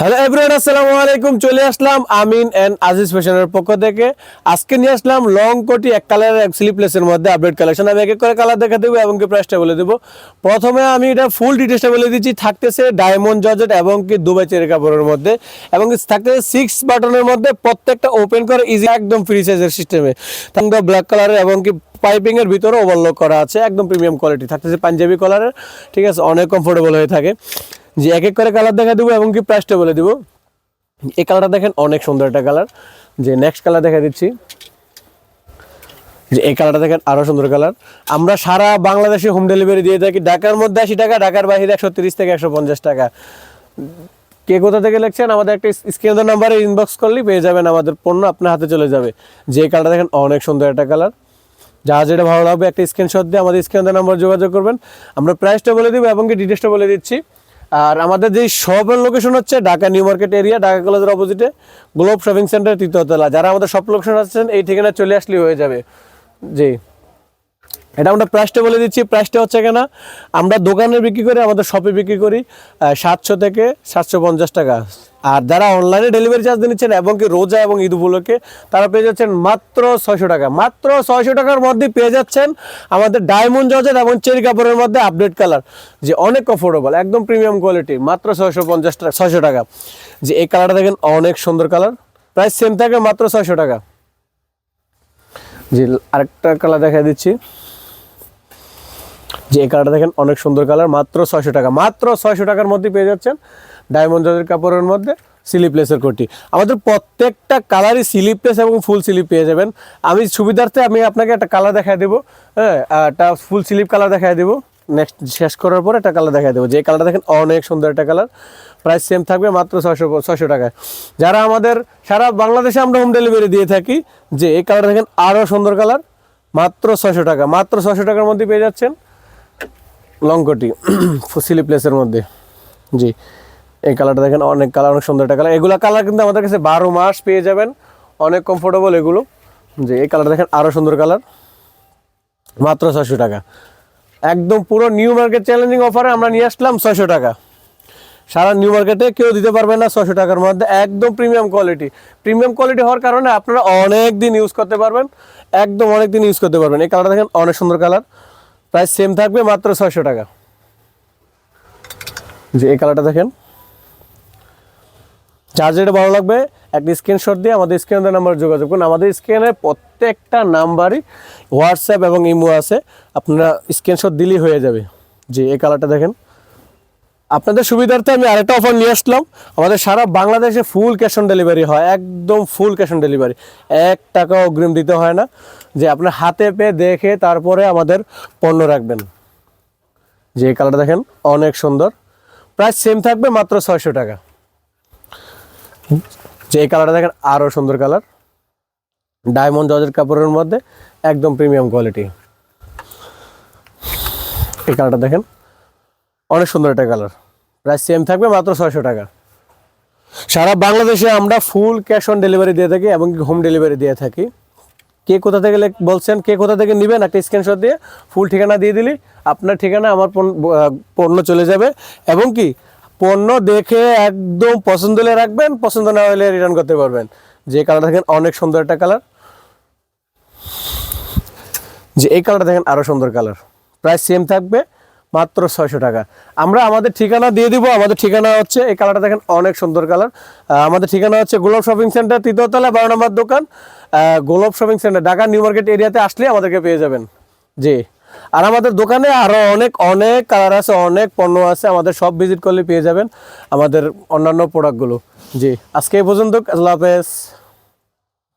Hello everyone আসসালামু আলাইকুম। চলে আসলাম আমিন এন্ড আজিজ ফ্যাশনের পক্ষ থেকে। আজকে নিয়ে আসলাম লং কোটি এক কালারের এক স্লিপলেসের মধ্যে আপডেট কালেকশন আমি এক এক করে কালার দেখা দেবো এবং কি প্রাইসটা বলে দেবো। প্রথমে আমি এটা ফুল ডিটেলসটা বলে দিচ্ছি। থাকতেছে ডায়মন্ড জর্জেট এবং কি দুবাই চেরি কাপড়ের মধ্যে। এবং থাকতেছে সিক্স বাটনের মধ্যে প্রত্যেকটা ওপেন করে ইজি একদম ফ্রি সাইজের সিস্টেমে ব্ল্যাক কালারের এবং কি পাইপিং এর ভিতরে ওভারলক করা আছে, একদম প্রিমিয়াম কোয়ালিটি থাকতেছে পাঞ্জাবি কালারের ঠিক আছে? অনেক কমফোর্টেবল হয়ে থাকে। যে এক এক করে কালার দেখা দেবো এবং কি প্রাইসটা বলে দিব। এই কালারটা দেখেন, অনেক সুন্দর একটা কালার যে নেক্সট কালার দেখা দিচ্ছি। যে এই কালারটা দেখেন, আরও সুন্দর কালার আমরা সারা বাংলাদেশে হোম ডেলিভারি দিয়ে থাকি। ঢাকার মধ্যে আশি টাকা, ঢাকার বাইরে একশো তিরিশ থেকে একশো পঞ্চাশ টাকা। কে কোথা থেকে লিখছেন আমাদের একটা স্ক্রিনের নাম্বারে ইনবক্স করলেই পেয়ে যাবেন আমাদের পণ্য, আপনার হাতে চলে যাবে। যে কালারটা দেখেন, অনেক সুন্দর একটা কালার যা যেটা ভালো লাগবে একটা স্ক্রিনশট দিয়ে আমাদের স্ক্রিনের নাম্বার যোগাযোগ করবেন। আমরা প্রাইসটা বলে দিব এবং কি ডিটেলসটা বলে দিচ্ছি। আর আমাদের যে শপের লোকেশন হচ্ছে Dhaka new market area Dhaka কলেজের অপোজিটে গ্লোব শপিং সেন্টার তৃতীয়তলা যারা আমাদের সব লোকেশন আছেন এই ঠিকানা চলে আসলেই হয়ে যাবে। জি। এটা আমরা প্রাইসটা বলে দিচ্ছি। প্রাইসটা হচ্ছে কেনা। আমরা দোকানে বিক্রি করি, আমাদের শপে বিক্রি করি সাতশো থেকে সাতশো পঞ্চাশ টাকা। আর যারা অনলাইনে ডেলিভারি চার্জ নিচ্ছেন এবং কি রোজা এবং ঈদ উপলক্ষে, তারা পেয়ে যাচ্ছেন মাত্র ছয়শো টাকা। মাত্র ছয়শো টাকার মধ্যে পেয়ে যাচ্ছেন আমাদের ডায়মন্ড জর্জেট এবং চেরি কাপড়ের মধ্যে আপডেট কালার যে অনেক কমফোর্টেবল একদম প্রিমিয়াম কোয়ালিটি মাত্র ছয়শো পঞ্চাশ টাকা, ছয়শো টাকা। যে এই কালারটা দেখেন, অনেক সুন্দর কালার প্রাইস সেম থাকে, মাত্র ছয়শো টাকা। জি আরেকটা কালার দেখা দিচ্ছি। যে এই কালারটা দেখেন, অনেক সুন্দর কালার, মাত্র ছয়শো টাকা। মাত্র ছয়শো টাকার মধ্যে পেয়ে যাচ্ছেন ডায়মন্ড জর্জের কাপড়ের মধ্যে স্লিপলেসের কোটি আমাদের প্রত্যেকটা কালারই স্লিপলেস এবং ফুল স্লিপ পেয়ে যাবেন। আমি সুবিধার্থে আমি আপনাকে একটা কালার দেখাই দেবো। হ্যাঁ একটা ফুল স্লিপ কালার দেখাই দেবো। নেক্সট শেষ করার পর একটা কালার দেখাই দেবো। যে কালারটা দেখেন, অনেক সুন্দর একটা কালার প্রাইস সেম থাকবে মাত্র ছয়শো ছয়শো টাকায়। যারা আমাদের সারা বাংলাদেশে আমরা হোম ডেলিভারি দিয়ে থাকি, যে এই কালার দেখেন আরও সুন্দর কালার মাত্র ছয়শো টাকা। মাত্র ছয়শো টাকার মধ্যে পেয়ে যাচ্ছেন। লংকটি ফুসিলি প্লেসের মধ্যে। জি, এই কালারটা দেখেন, অনেক কালার, অনেক সুন্দর একটা কালার। এগুলো কালার কিন্তু আমাদের কাছে বারো মাস পেয়ে যাবেন। অনেক কমফোর্টেবল এগুলো। যে এই কালার দেখেন আরও সুন্দর কালার। মাত্র ছয়শো টাকা। একদম পুরো নিউ মার্কেট চ্যালেঞ্জিং অফারে আমরা নিয়ে আসলাম ছয়শো টাকা। সারা নিউ মার্কেটে কেউ দিতে পারবে না ছয়শো টাকার মধ্যে। একদম প্রিমিয়াম কোয়ালিটি প্রিমিয়াম কোয়ালিটি হওয়ার কারণে আপনারা অনেক দিন ইউজ করতে পারবেন। একদম অনেক দিন ইউজ করতে পারবেন। এই কালারটা দেখেন, অনেক সুন্দর কালার। প্রাইস সেম থাকবে মাত্র ছয়শো টাকা। যে এই কালারটা দেখেন। যেটা ভালো লাগবে, একটা স্ক্রিনশট দিয়ে আমাদের স্ক্রিনের নাম্বার যোগাযোগ করুন। আমাদের স্ক্রিনের প্রত্যেকটা নাম্বারই হোয়াটসঅ্যাপ এবং ইমো আছে। আপনারা স্ক্রিনশট দিলেই হয়ে যাবে। যে এই কালারটা দেখেন। আপনাদের সুবিধার্থে আমি আরেকটা অফার নিয়ে আসলাম। আমাদের সারা বাংলাদেশে ফুল ক্যাশ অন ডেলিভারি হয়, একদম ফুল ক্যাশ অন ডেলিভারি এক টাকা অগ্রিম দিতে হয় না, যে আপনার হাতে পেয়ে দেখে তারপরে আমাদের পণ্য রাখবেন। যে কালারটা দেখেন, অনেক সুন্দর। প্রাইস সেম থাকবে মাত্র ছয়শো টাকা। যে কালারটা দেখেন আরও সুন্দর কালার ডায়মন্ড জর্জের কাপড়ের মধ্যে একদম প্রিমিয়াম কোয়ালিটি এই কালারটা দেখেন, অনেক সুন্দর একটা কালার প্রাইস সেম থাকবে, মাত্র ছয়শো টাকা। সারা বাংলাদেশে আমরা ফুল ক্যাশ অন ডেলিভারি দিয়ে থাকি এবং হোম ডেলিভারি দিয়ে থাকি। কে কোথা থেকে বলছেন, কে কোথা থেকে নেবেন, একটা স্ক্রিনশট দিয়ে ফুল ঠিকানা দিয়ে দিলি, আপনার ঠিকানা, আমার পণ্য- চলে যাবে। এবং কি, পণ্য দেখে একদম পছন্দ হলে রাখবেন, পছন্দ না হলে রিটার্ন করতে পারবেন। যে কালার দেখেন অনেক সুন্দর একটা কালার যে এই কালারটা দেখেন আরও সুন্দর কালার প্রাইস সেম থাকবে। মাত্র ছয়শো টাকা। আমরা আমাদের ঠিকানা দিয়ে দিব। আমাদের ঠিকানা হচ্ছে, এই কালারটা দেখেন অনেক সুন্দর কালার। আমাদের ঠিকানা হচ্ছে গোলাপ শপিং সেন্টার, তৃতীয়তলা, বারো নম্বর দোকান। Golap shopping centre, Dhaka new market এরিয়াতে আসলে আমাদেরকে পেয়ে যাবেন। জি। আর আমাদের দোকানে আরও অনেক অনেক কালার আছে, অনেক পণ্য আছে। আমাদের সব ভিজিট করলে পেয়ে যাবেন আমাদের অন্যান্য প্রোডাক্টগুলো জি। আজকে এই পর্যন্ত, আল্লাহ হাফেজ।